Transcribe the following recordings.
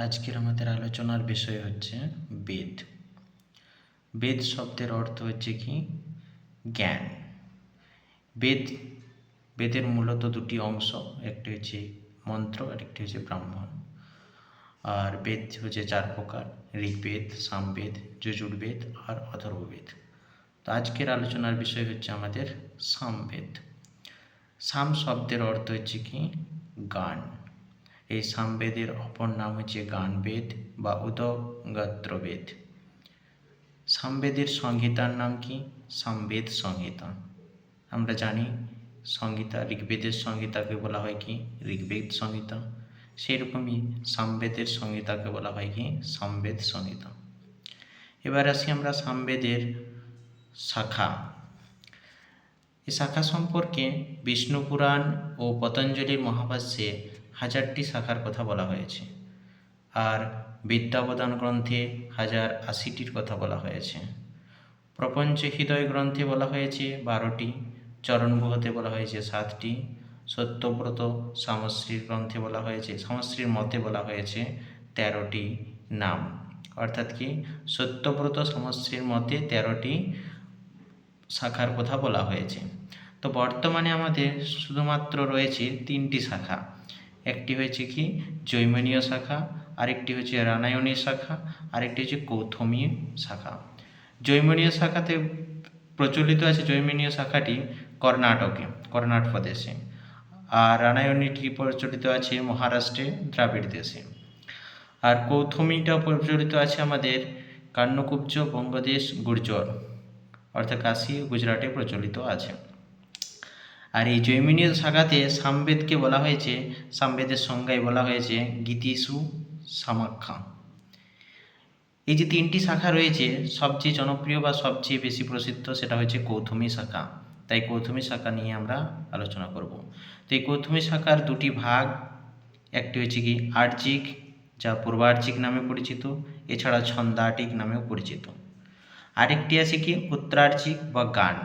আজকের আমাদের আলোচনার বিষয় হচ্ছে বেদ। বেদ শব্দের অর্থ হচ্ছে কি? জ্ঞান। বেদ, বেদের মূলত দুটি অংশ, একটি হচ্ছে মন্ত্র আর একটি হচ্ছে ব্রাহ্মণ। আর বেদ হচ্ছে চার প্রকার, ঋগ্বেদ, সামবেদ, যজুর্বেদ আর অথর্ববেদ। তো আজকের আলোচনার বিষয় হচ্ছে আমাদের সামবেদ। সাম শব্দের অর্থ হচ্ছে কি? গান। এই সামবেদের অপর নাম হচ্ছে গানবেদ বা উদগাত্রবেদ। সামবেদের সংহিতার নাম কি? সামবেদ সংহিতা। আমরা জানি সংহিতা ঋগ্বেদের সংহিতাকে বলা হয় কি? ঋগ্বেদ সংহিতা। সেরকমই সামবেদের সংহিতাকে বলা হয় কি? সামবেদ সংহিতা। এবার আসি আমরা সামবেদের শাখা। এই শাখা সম্পর্কে বিষ্ণু পুরাণ ও পতঞ্জলির মহাভাষ্যে হাজারটি শাখার কথা বলা হয়েছে। আর বিদ্যাবদান গ্রন্থে হাজার আশিটির কথা বলা হয়েছে। প্রপঞ্চ হৃদয় গ্রন্থে বলা হয়েছে বারোটি চরণবহতে বলা হয়েছে সাতটি, সত্যব্রত সামশ্রীর গ্রন্থে বলা হয়েছে, সামশ্রীর মতে বলা হয়েছে তেরোটি নাম। অর্থাৎ কি? সত্যব্রত সমশ্রীর মতে তেরোটি শাখার কথা বলা হয়েছে। তো বর্তমানে আমাদের শুধুমাত্র রয়েছে তিনটি শাখা। একটি হয়েছে কি জৈমনীয় শাখা, আরেকটি হচ্ছে রানায়নী শাখা, আরেকটি হচ্ছে কৌথমী শাখা। জৈমনীয় শাখাতে প্রচলিত আছে জৈমিনীয় শাখাটি কর্ণাটকে কর্ণাটক প্রদেশে। আর রানায়ণীটি প্রচলিত আছে মহারাষ্ট্রে, দ্রাবিড় দেশে। আর কৌথমিটা প্রচলিত আছে আমাদের কান্নকুব্জ বঙ্গদেশ, গুর্জর, অর্থাৎ কাশী, গুজরাটে প্রচলিত আছে। আর এই জৈমিনীয় শাখাতে সামবেদকে বলা হয়েছে, সামবেদের সংজ্ঞায় বলা হয়েছে, গীতিসু সামাখ্যা। এই যে তিনটি শাখা রয়েছে, সবচেয়ে জনপ্রিয় বা সবচেয়ে বেশি প্রসিদ্ধ সেটা হচ্ছে কৌথমি শাখা। তাই কৌথমি শাখা নিয়ে আমরা আলোচনা করব। তো এই কৌথমি শাখার দুটি ভাগ, একটি হচ্ছে কি আর্চিক, যা পূর্বার্চিক নামে পরিচিত, এছাড়া ছন্দাটিক নামেও পরিচিত। আরেকটি আছে কি উত্তরার্চিক বা গান।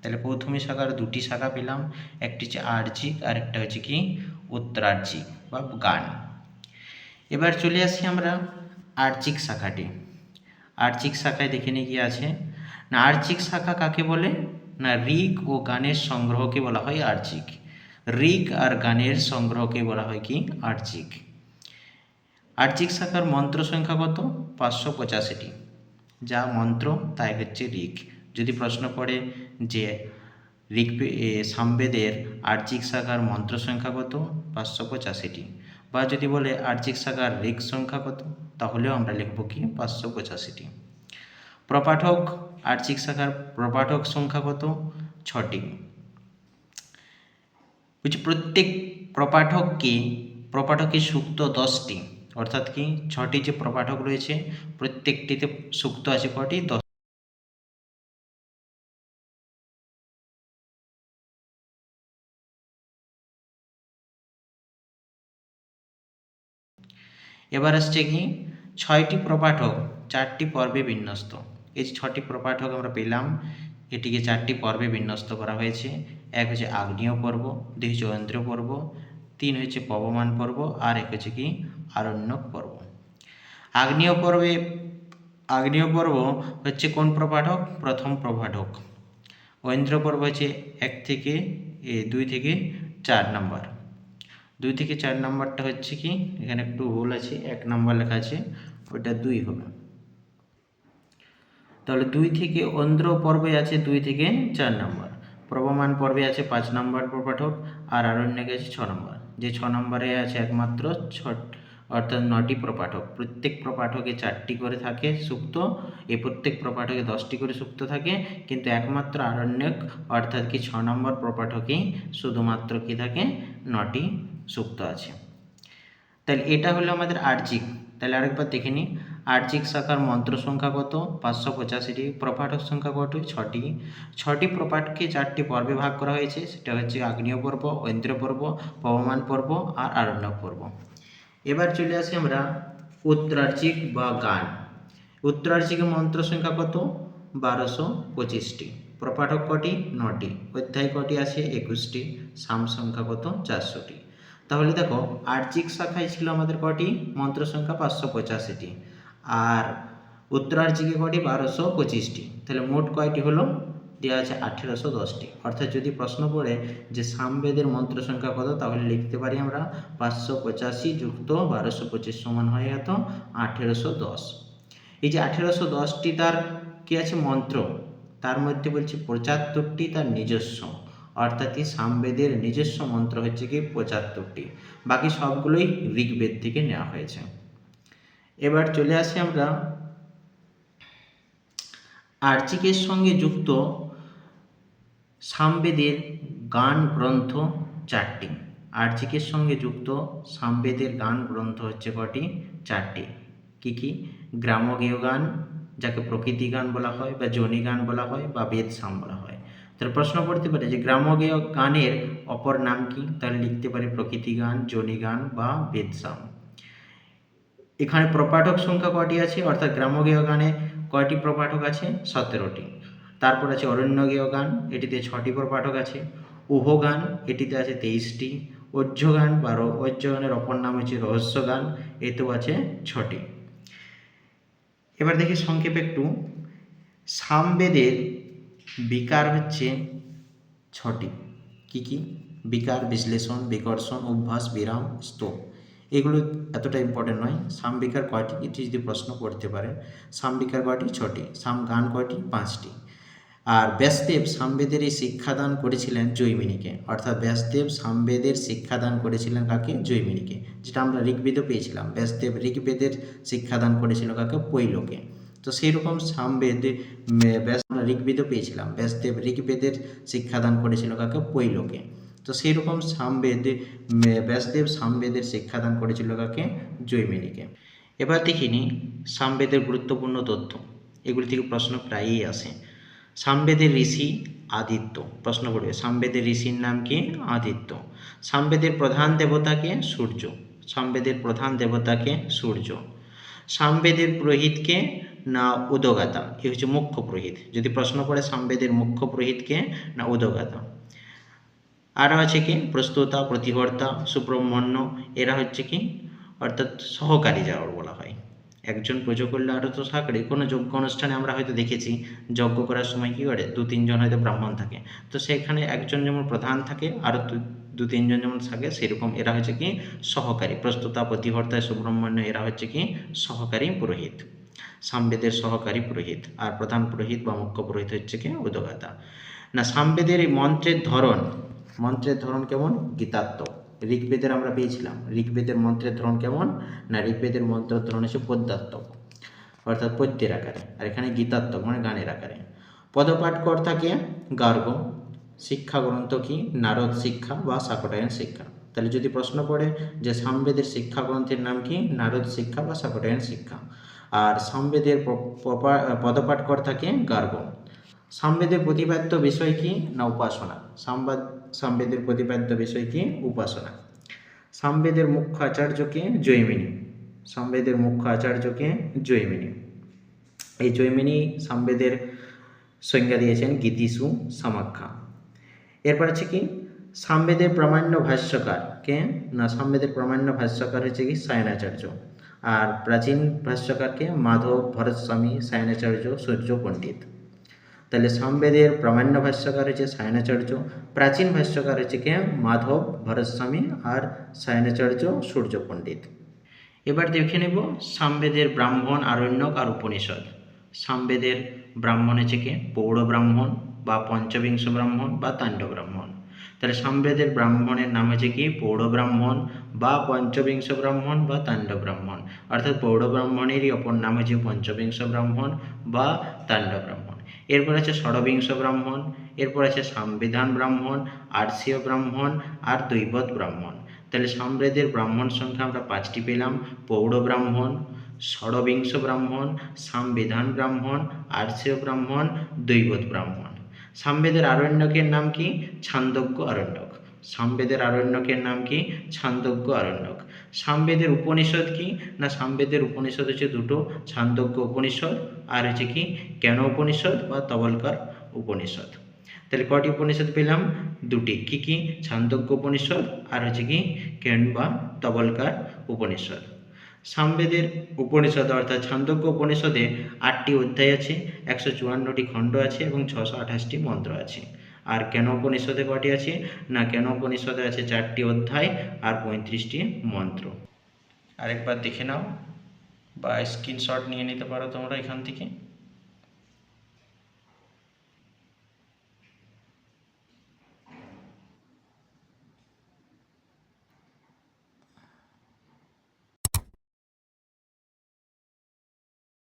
তাহলে প্রথমে শাখার দুটি শাখা পেলাম, একটি হচ্ছে আর্চিক আর একটা হচ্ছে কি উত্তরার্চিক বা গান। এবার চলে আসি আমরা আর্চিক শাখাটি। আর্চিক শাখায় দেখে নিয়ে কি আছে। না আর্চিক শাখা কাকে বলে? না ঋগ ও গানের সংগ্রহকে বলা হয় আর্চিক ঋগ আর গানের সংগ্রহকে বলা হয় কি আর্চিক আর্চিক শাখার মন্ত্র সংখ্যা কত? পাঁচশো পঁচাশিটি। যা মন্ত্র, তাই হচ্ছে ঋগ যদি প্রশ্ন পড়ে যে ঋগ সামবেদের আর্চিক শাখার মন্ত্র সংখ্যা কত? পাঁচশো পঁচাশিটি। বা যদি বলে আর্চিক শাখার ঋগ সংখ্যা কত? তাহলেও আমরা লিখব কি? পাঁচশো পঁচাশিটি। প্রপাঠক আর্চিক শাখার প্রপাঠক সংখ্যা কত? ছটি। বলছি প্রত্যেক প্রপাঠককে প্রপাঠকের সুক্ত দশটি। অর্থাৎ কি? ছটি যে প্রপাঠক রয়েছে, প্রত্যেকটিতে সুক্ত আছে কটি? দশ এবার আসছে কি? ছয়টি প্রপাঠক, চারটি পর্বে বিন্যস্ত। এই যে ছটি প্রপাঠক আমরা পেলাম, এটিকে চারটি পর্বে বিন্যস্ত করা হয়েছে। এক হচ্ছে আগ্নেয় পর্ব, দুই হচ্ছে ঐন্দ্র পর্ব, তিন হচ্ছে পবমান পর্ব, আর এক হচ্ছে কি? আরণ্যক পর্ব। আগ্নেয় পর্বে, আগ্নেয় পর্ব হচ্ছে কোন প্রপাঠক? প্রথম প্রপাঠক। ঐন্দ্র পর্ব হচ্ছে এক থেকে দুই থেকে চার নাম্বার। দুই থেকে চার নাম্বারটা হচ্ছে কি? এখানে একটু ভুল আছে, এক নাম্বার লেখা আছে, ওইটা দুই হবে। তাহলে দুই থেকে অন্ধ্র পর্বে আছে দুই থেকে চার নম্বর। প্রবমান পর্বে আছে পাঁচ নম্বর প্রপাঠক আর আরণ্যকে আছে ছ নম্বর। যে ছ নম্বরে আছে একমাত্র ছ অর্থাৎ নটি প্রপাঠক। প্রত্যেক প্রপাঠকে চারটি করে থাকে সুক্ত, এই প্রত্যেক প্রপাঠকে দশটি করে সুক্ত থাকে, কিন্তু একমাত্র আরণ্যক, অর্থাৎ কি ছ নম্বর প্রপাঠকেই শুধুমাত্র কি থাকে? নটি। সুক্ত আছে। তাহলে এটা হলো আমাদের আর্চিক তাহলে আরেকবার দেখে নিই। আর্চিক শাখার মন্ত্র সংখ্যা কত? পাঁচশো পঁচাশিটি। প্রপাঠক সংখ্যা কত? ছটি। ছটি প্রপাঠকে চারটি পর্বে ভাগ করা হয়েছে। সেটা হচ্ছে আগ্নেয় পর্ব, ঐন্দ্র পর্ব, পবমান পর্ব আর আরণ্যক পর্ব। এবার চলে আসি আমরা উত্তরার্চিক বা গান। উত্তরার্চিকের মন্ত্র সংখ্যা কত? বারোশো পঁচিশটি। প্রপাঠক কটি? নটি। অধ্যায় কটি আছে? একুশটি। সাম সংখ্যা কত? চারশোটি। তাহলে দেখো আর্চিক শাখায় ছিল আমাদের কটি? মন্ত্র সংখ্যা পাঁচশো পঁচাশিটি। আর উত্তরার্চিকে কটি? বারোশো পঁচিশটি। তাহলে মোট কয়টি হলো? দেওয়া আছে আঠেরোশো দশটি। অর্থাৎ যদি প্রশ্ন পড়ে যে সামবেদের মন্ত্র সংখ্যা কত, তাহলে লিখতে পারি আমরা পাঁচশো পঁচাশি যুক্ত বারোশো পঁচিশ সমান হয়ে যেত আঠেরোশো দশ। এই যে আঠেরোশো দশটি তার কি আছে? মন্ত্র। তার মধ্যে বলছি পঁচাত্তরটি তার নিজস্ব। অর্থাৎ এই সামবেদের নিজস্ব মন্ত্র হচ্ছে কি পঁচাত্তরটি। বাকি সবগুলোই ঋগ্বেদ থেকে নেওয়া হয়েছে। এবার চলে আসি আমরা আর্চিকের সঙ্গে যুক্ত সামবেদের গান গ্রন্থ চারটি। আর্চিকের সঙ্গে যুক্ত সামবেদের গান গ্রন্থ হচ্ছে কটি? চারটি। কি কি? গ্রামগেয় গান, যাকে প্রকৃতি গান বলা হয় বা জনি গান বলা হয় বা বেদ সাম বলা হয়। তাহলে প্রশ্ন করতে পারে যে গ্রামগেয় গানের অপর নাম কি? তাহলে লিখতে পারে প্রকৃতি গান জনি গান বা বেদ সাম এখানে প্রপাঠক সংখ্যা কটি আছে? অর্থাৎ গ্রামগেয় গানে কয়টি প্রপাঠক আছে? সতেরোটি। তারপর আছে অরণ্যগেয় গান, এটিতে ছটি প্রপাঠক আছে। উহ গান, এটিতে আছে তেইশটি। ঐজ্য গান বা ঐজ্য গানের অপর নাম হচ্ছে রহস্য গান, এতেও আছে ছটি। এবার দেখি সংক্ষেপে একটু। সামবেদের বিকার হচ্ছে ছটি। কি কি? বিকার, বিশ্লেষণ, বিকর্ষণ অভ্যাস বিরাম, স্তূপ। এগুলো এতটা ইম্পর্টেন্ট নয়। সামবিকার কয়টি? এটি যদি প্রশ্ন করতে পারে সামবিকার কয়টি? ছটি। সাম গান কয়টি? পাঁচটি। আর ব্যাসদেব সামবেদের এই শিক্ষাদান করেছিলেন জৈমিনীকে। অর্থাৎ ব্যাসদেব সামবেদের শিক্ষাদান করেছিলেন কাকে? জৈমিনীকে। যেটা আমরা ঋগ্বেদও পেয়েছিলাম। ব্যাসদেব ঋগ্বেদের শিক্ষাদান করেছিল কাকে? পৈলকে। তো সেই রকম সামবেদ ব্যাস আমরা ঋগ্বেদও পেয়েছিলাম। ব্যাসদেব ঋগ্বেদের শিক্ষাদান করেছিল কাকে? পৈলকে। তো সেই রকম সামবেদ ব্যাসদেব সামবেদের শিক্ষাদান করেছিল কাকে? জৈমিনীকে। এবার দেখিনি সামবেদের গুরুত্বপূর্ণ তথ্য। এগুলি থেকে প্রশ্ন প্রায়ই আসে। সামবেদের ঋষি আদিত্য। প্রশ্ন করবে সামবেদের ঋষির নাম কি? আদিত্য। সামবেদের প্রধান দেবতাকে সূর্য। সামবেদের প্রধান দেবতাকে সূর্য। সামবেদের পুরোহিতকে না উদগাতা? এ হচ্ছে মুখ্য পুরোহিত? যদি প্রশ্ন করে সামবেদের মুখ্য পুরোহিতকে, না উদগাতা? আর আছে কি? প্রস্তুতা, প্রতিহর্তা, সুব্রহ্মণ্য, এরা হচ্ছে কি? অর্থাৎ সহকারী যাওয়ার বলা হয়। একজন পুজো করলে আরও তো সহকারী। কোনো যজ্ঞ অনুষ্ঠানে আমরা হয়তো দেখেছি, যজ্ঞ করার সময় কী করে? দু, তিনজন হয়তো ব্রাহ্মণ থাকে। তো সেখানে একজন যেমন প্রধান থাকে আরও দু- তিনজন যেমন থাকে, সেরকম এরা হচ্ছে কি? সহকারী। প্রস্তুতা, প্রতিহর্তা, সুব্রহ্মণ্য, এরা হচ্ছে কি? সহকারী পুরোহিত। সামবেদের সহকারী পুরোহিত। আর প্রধান পুরোহিত বা মুখ্য পুরোহিত হচ্ছে কি? উদগাতা। না, সামবেদের এই মন্ত্রের ধরন মন্ত্রের ধরন কেমন? গীতাত্মক ঋগ্বেদের আমরা পেয়েছিলাম। ঋগ্বেদের মন্ত্রের ধরন কেমন? না, ঋগ্বেদের মন্ত্রের ধরন হচ্ছে পদ্যাত্মক অর্থাৎ পদ্যের আকারে। আর এখানে গীতাত্মক মানে গানের আকারে। পদপাঠ কর থাকে গার্গ। শিক্ষা গ্রন্থ কি? নারদ শিক্ষা বা সাকটায়ন শিক্ষা। তাহলে যদি প্রশ্ন পড়ে যে সামবেদের শিক্ষা গ্রন্থের নাম কি? নারদ শিক্ষা বা সাকটায়ন শিক্ষা। আর সামবেদের পদপাঠ কর থাকে গার্গ সামবেদের প্রতিপাদ্য বিষয় কি? না, উপাসনা। সামবাদ সামবেদের প্রতিপাদ্য বিষয় কি? উপাসনা। সামবেদের মুখ্য আচার্যকে জৈমিনী। সামবেদের মুখ্য আচার্যকে জৈমিনী। এই জৈমিনী সামবেদের সংজ্ঞা দিয়েছেন গীতিসু সামাখ্যা। এরপর আছে কি? সামবেদের প্রামাণ্য ভাষ্যকার কে? না, সামবেদের প্রামাণ্য ভাষ্যকার হচ্ছে কি? সায়নাচার্য। আর প্রাচীন ভাষ্যকারকে মাধব ভরতস্বামী সায়নাচার্য, সূর্য পণ্ডিত। তাহলে সামবেদের প্রামাণ্য ভাষ্যকার হচ্ছে সায়নাচার্য, প্রাচীন ভাষ্যকার হচ্ছে কে? মাধব ভরতস্বামী আর সায়নাচার্য, সূর্য পণ্ডিত। এবার দেখে নেব সামবেদের ব্রাহ্মণ, আরণ্যক আর উপনিষদ। সামবেদের ব্রাহ্মণ হচ্ছে কে? পৌড় ব্রাহ্মণ বা পঞ্চবিংশ ব্রাহ্মণ বা তাণ্ড ব্রাহ্মণ। তাহলে সামবেদের ব্রাহ্মণের নাম হচ্ছে কি? পৌড় ব্রাহ্মণ বা পঞ্চবিংশ ব্রাহ্মণ বা তাণ্ড ব্রাহ্মণ। অর্থাৎ পৌড় ব্রাহ্মণেরই অপর নাম হচ্ছে পঞ্চবিংশ ব্রাহ্মণ বা তাণ্ড ব্রাহ্মণ। এরপর আছে ষড়বিংশ ব্রাহ্মণ, এরপর আছে সাংবিধান ব্রাহ্মণ, আর্ষীয় ব্রাহ্মণ আর দৈবত ব্রাহ্মণ। তাহলে সামবেদের ব্রাহ্মণ সংখ্যা আমরা পাঁচটি পেলাম। পৌড় ব্রাহ্মণ, ষড়বিংশ ব্রাহ্মণ, সামবিধান ব্রাহ্মণ, আর্ষীয় ব্রাহ্মণ দৈবত ব্রাহ্মণ। সামবেদের আরণ্যকের নাম কি? ছান্দজ্ঞ আরণ্যক। সামবেদের আরণ্যকের নাম কি? ছান্দজ্ঞ আরণ্যক। সামবেদের উপনিষদ কি? না, সামবেদের উপনিষদ হচ্ছে দুটো, ছান্দজ্ঞ উপনিষদ আর হচ্ছে কি? কেন উপনিষদ বা তবলকার উপনিষদ? তাহলে কটি উপনিষদ পেলাম? দুটি। কি কি? ছান্দোগ্য উপনিষদ আর হচ্ছে কি? কেন বা তবলকার উপনিষদ। সামবেদের উপনিষদ, অর্থাৎ ছান্দোগ্য উপনিষদে আটটি অধ্যায় আছে, একশো চুয়ান্নটি খণ্ড আছে এবং ছশো আঠাশটি মন্ত্র আছে। আর কেন উপনিষদে কটি আছে? না, কেন উপনিষদে আছে চারটি অধ্যায় আর পঁয়ত্রিশটি মন্ত্র। আরেকবার দেখে নাও বা স্ক্রিনশট নিয়ে নিতে পারো তোমরা এখান থেকে।